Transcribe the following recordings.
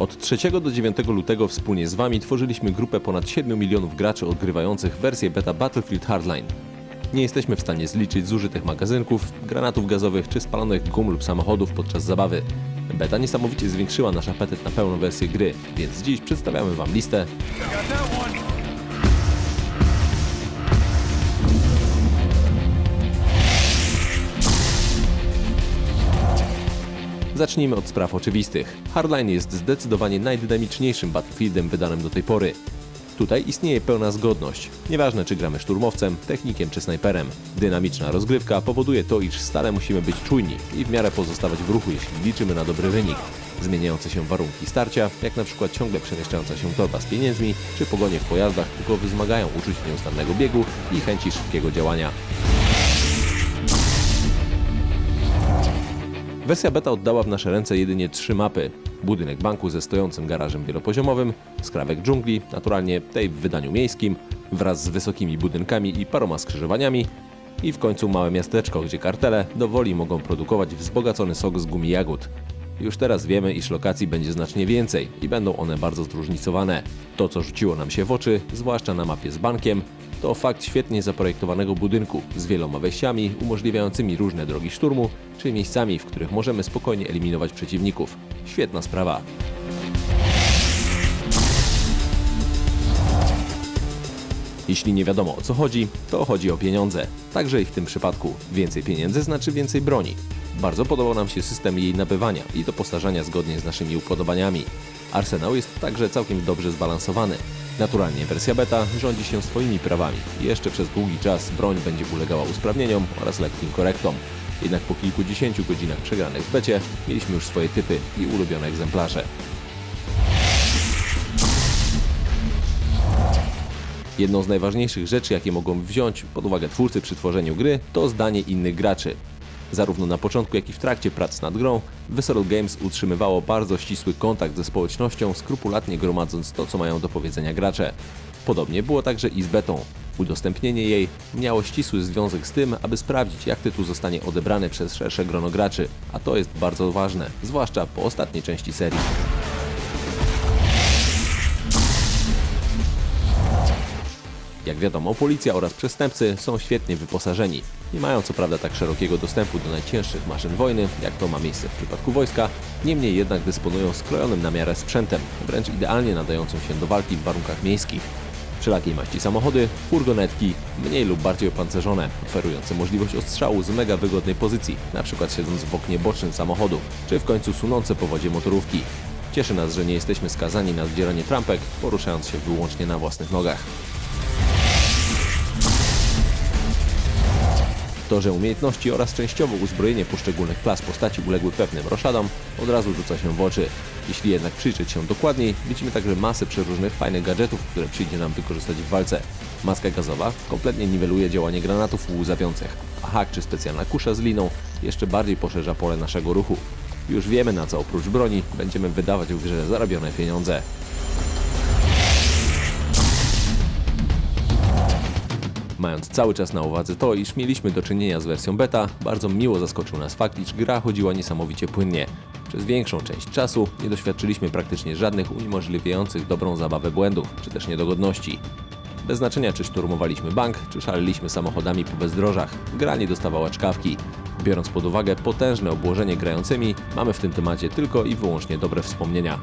Od 3 do 9 lutego wspólnie z Wami tworzyliśmy grupę ponad 7 milionów graczy odgrywających wersję beta Battlefield Hardline. Nie jesteśmy w stanie zliczyć zużytych magazynków, granatów gazowych czy spalonych gum lub samochodów podczas zabawy. Beta niesamowicie zwiększyła nasz apetyt na pełną wersję gry, więc dziś przedstawiamy Wam listę Zacznijmy od spraw oczywistych. Hardline jest zdecydowanie najdynamiczniejszym Battlefieldem wydanym do tej pory. Tutaj istnieje pełna zgodność. Nieważne czy gramy szturmowcem, technikiem czy snajperem. Dynamiczna rozgrywka powoduje to, iż stale musimy być czujni i w miarę pozostawać w ruchu, jeśli liczymy na dobry wynik. Zmieniające się warunki starcia, jak na przykład ciągle przemieszczająca się torba z pieniędzmi, czy pogonie w pojazdach, tylko wzmagają uczuć nieustannego biegu i chęci szybkiego działania. Wersja beta oddała w nasze ręce jedynie trzy mapy. Budynek banku ze stojącym garażem wielopoziomowym, skrawek dżungli, naturalnie tej w wydaniu miejskim, wraz z wysokimi budynkami i paroma skrzyżowaniami i w końcu małe miasteczko, gdzie kartele dowoli mogą produkować wzbogacony sok z gumi jagód. Już teraz wiemy, iż lokacji będzie znacznie więcej i będą one bardzo zróżnicowane. To, co rzuciło nam się w oczy, zwłaszcza na mapie z bankiem, to fakt świetnie zaprojektowanego budynku z wieloma wejściami umożliwiającymi różne drogi szturmu, czy miejscami, w których możemy spokojnie eliminować przeciwników. Świetna sprawa. Jeśli nie wiadomo o co chodzi, to chodzi o pieniądze. Także i w tym przypadku. Więcej pieniędzy znaczy więcej broni. Bardzo podobał nam się system jej nabywania i doposażania zgodnie z naszymi upodobaniami. Arsenał jest także całkiem dobrze zbalansowany. Naturalnie wersja beta rządzi się swoimi prawami jeszcze przez długi czas broń będzie ulegała usprawnieniom oraz lekkim korektom. Jednak po kilkudziesięciu godzinach przegranych w becie mieliśmy już swoje typy i ulubione egzemplarze. Jedną z najważniejszych rzeczy, jakie mogą wziąć pod uwagę twórcy przy tworzeniu gry, to zdanie innych graczy. Zarówno na początku, jak i w trakcie prac nad grą, Visceral Games utrzymywało bardzo ścisły kontakt ze społecznością, skrupulatnie gromadząc to, co mają do powiedzenia gracze. Podobnie było także i z betą. Udostępnienie jej miało ścisły związek z tym, aby sprawdzić, jak tytuł zostanie odebrany przez szersze grono graczy, a to jest bardzo ważne, zwłaszcza po ostatniej części serii. Jak wiadomo, policja oraz przestępcy są świetnie wyposażeni. Nie mają co prawda tak szerokiego dostępu do najcięższych maszyn wojny, jak to ma miejsce w przypadku wojska, niemniej jednak dysponują skrojonym na miarę sprzętem, wręcz idealnie nadającym się do walki w warunkach miejskich. Wszelakiej maści samochody, furgonetki, mniej lub bardziej opancerzone, oferujące możliwość ostrzału z mega wygodnej pozycji, np. siedząc w oknie bocznym samochodu, czy w końcu sunące po wodzie motorówki. Cieszy nas, że nie jesteśmy skazani na zdzieranie trampek, poruszając się wyłącznie na własnych nogach. To, że umiejętności oraz częściowo uzbrojenie poszczególnych klas postaci uległy pewnym roszadom, od razu rzuca się w oczy. Jeśli jednak przyjrzeć się dokładniej, widzimy także masę przeróżnych fajnych gadżetów, które przyjdzie nam wykorzystać w walce. Maska gazowa kompletnie niweluje działanie granatów łzawiących, a hak czy specjalna kusza z liną jeszcze bardziej poszerza pole naszego ruchu. Już wiemy na co oprócz broni będziemy wydawać w grze zarobione pieniądze. Mając cały czas na uwadze to, iż mieliśmy do czynienia z wersją beta, bardzo miło zaskoczył nas fakt, iż gra chodziła niesamowicie płynnie. Przez większą część czasu nie doświadczyliśmy praktycznie żadnych uniemożliwiających dobrą zabawę błędów, czy też niedogodności. Bez znaczenia, czy szturmowaliśmy bank, czy szaleliśmy samochodami po bezdrożach, gra nie dostawała czkawki. Biorąc pod uwagę potężne obłożenie grającymi, mamy w tym temacie tylko i wyłącznie dobre wspomnienia.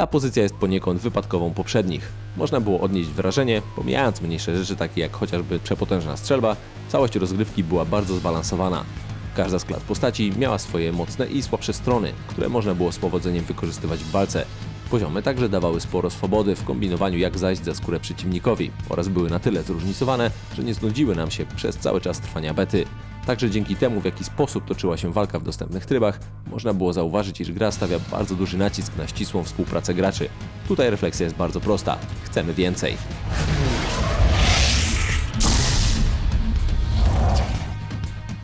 Ta pozycja jest poniekąd wypadkową poprzednich. Można było odnieść wrażenie, pomijając mniejsze rzeczy takie jak chociażby przepotężna strzelba, całość rozgrywki była bardzo zbalansowana. Każda z klas postaci miała swoje mocne i słabsze strony, które można było z powodzeniem wykorzystywać w walce. Poziomy także dawały sporo swobody w kombinowaniu jak zajść za skórę przeciwnikowi oraz były na tyle zróżnicowane, że nie znudziły nam się przez cały czas trwania bety. Także dzięki temu, w jaki sposób toczyła się walka w dostępnych trybach, można było zauważyć, iż gra stawia bardzo duży nacisk na ścisłą współpracę graczy. Tutaj refleksja jest bardzo prosta. Chcemy więcej.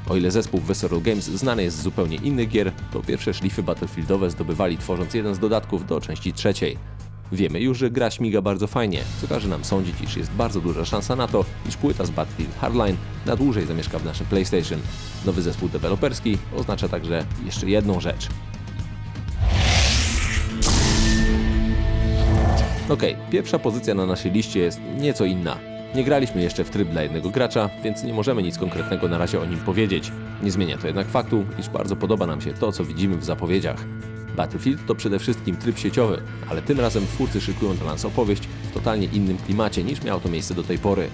O ile zespół Visceral Games znany jest z zupełnie innych gier, to pierwsze szlify battlefieldowe zdobywali tworząc jeden z dodatków do części trzeciej. Wiemy już, że gra śmiga bardzo fajnie, co każe nam sądzić, iż jest bardzo duża szansa na to, iż płyta z Battlefield Hardline na dłużej zamieszka w naszym PlayStation. Nowy zespół deweloperski oznacza także jeszcze jedną rzecz. Okej, pierwsza pozycja na naszej liście jest nieco inna. Nie graliśmy jeszcze w tryb dla jednego gracza, więc nie możemy nic konkretnego na razie o nim powiedzieć. Nie zmienia to jednak faktu, iż bardzo podoba nam się to, co widzimy w zapowiedziach. Battlefield to przede wszystkim tryb sieciowy, ale tym razem twórcy szykują dla nas opowieść w totalnie innym klimacie niż miało to miejsce do tej pory.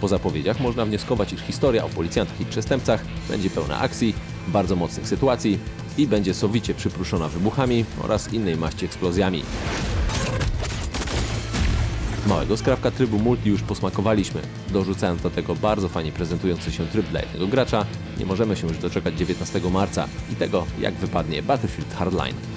Po zapowiedziach można wnioskować, iż historia o policjantach i przestępcach będzie pełna akcji, bardzo mocnych sytuacji i będzie sowicie przypruszona wybuchami oraz innej maści eksplozjami. Małego skrawka trybu multi już posmakowaliśmy. Dorzucając do tego bardzo fajnie prezentujący się tryb dla jednego gracza, nie możemy się już doczekać 19 marca i tego, jak wypadnie Battlefield Hardline.